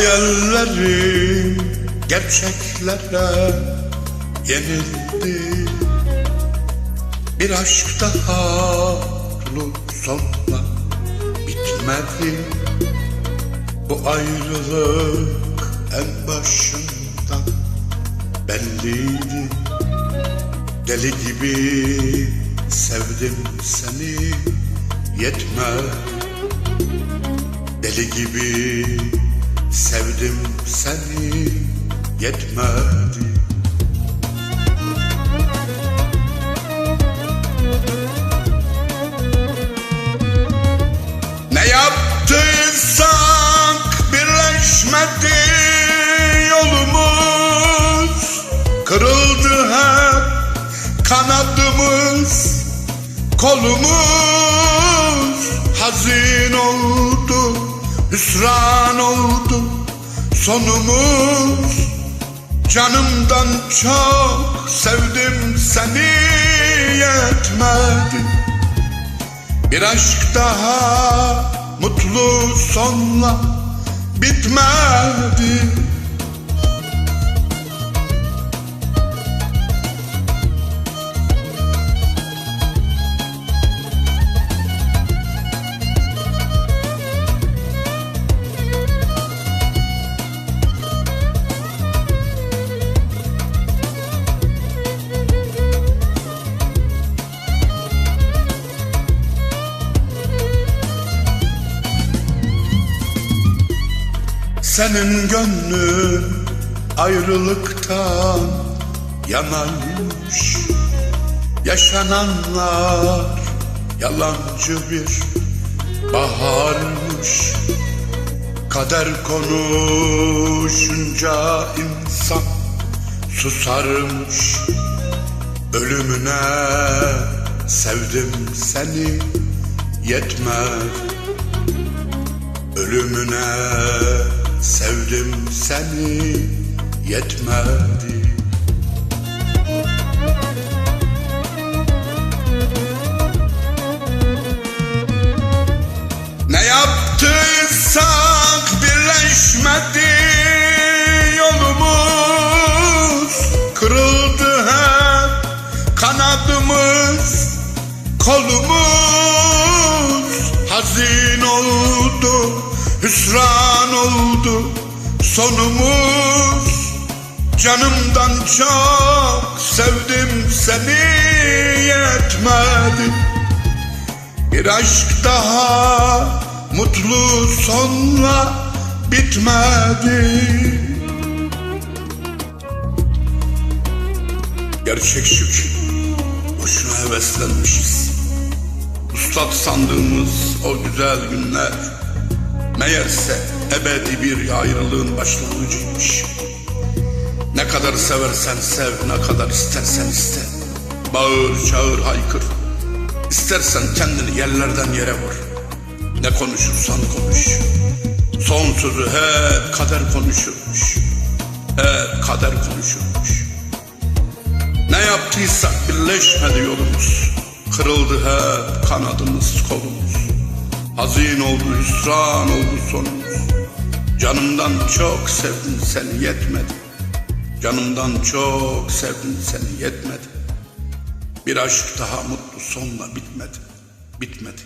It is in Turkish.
Hayallerim gerçeklere yenildi. Bir aşk daha mutlu sonla bitmedi. Bu ayrılık en başından belliydi. Deli gibi sevdim seni yetmedi Deli gibi sevdim seni yetmedi. Ne yaptıysak birleşmedi yolumuz. Kırıldı hep kanadımız kolumuz. Hazin oldu hüsran oldu sonumuz. Canımdan çok sevdim seni yetmedi. Bir aşk daha mutlu sonla bitmedi Senin gönlün ayrılıktan yanarmış Yaşananlar yalancı bir baharmış. Kader konuşunca insan susarmış. Ölümüne sevdim seni yetmedi Ölümüne sevdim seni yetmedi. Ne yaptıysak birleşmedi yolumuz. Kırıldı hep kanadımız kolumuz. Hazin oldu hüsran oldu sonumuz. Canımdan çok sevdim seni yetmedi. Bir aşk daha mutlu sonla bitmedi. Gerçek şu ki boşuna heveslenmişiz. Uslat sandığımız o güzel günler Meğerse ebedi bir ayrılığın başlangıcıymış Ne kadar seversen sev, ne kadar istersen iste Bağır, çağır, haykır İstersen kendini yerlerden yere vur. Ne konuşursan konuş. Son sözü hep kader konuşurmuş. Hep kader konuşurmuş. Ne yaptıysak birleşmedi yolumuz. Kırıldı hep kanadımız kolumuz. Hazin oldu hüsran oldu sonumuz. Canımdan çok sevdim seni yetmedi. Canımdan çok sevdim seni yetmedi. Bir aşk daha mutlu sonla bitmedi. Bitmedi.